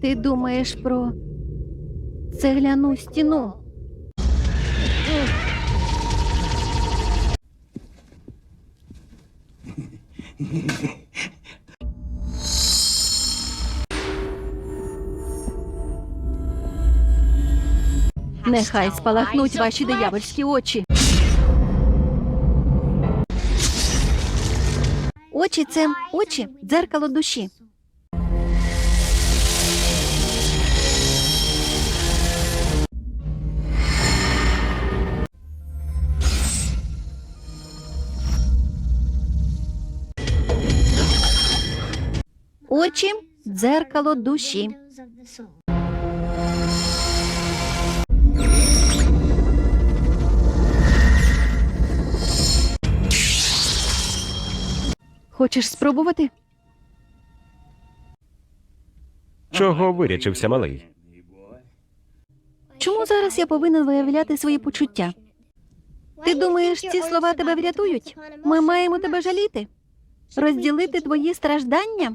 Ти думаєш про цегляну стіну? Нехай спалахнуть ваші диявольські очі. Очі це очі, дзеркало душі. Очі дзеркало душі. Хочеш спробувати? Чого вирячився малий? Чому зараз я повинен виявляти свої почуття? Ти думаєш, ці слова тебе врятують? Ми маємо тебе жаліти, розділити твої страждання.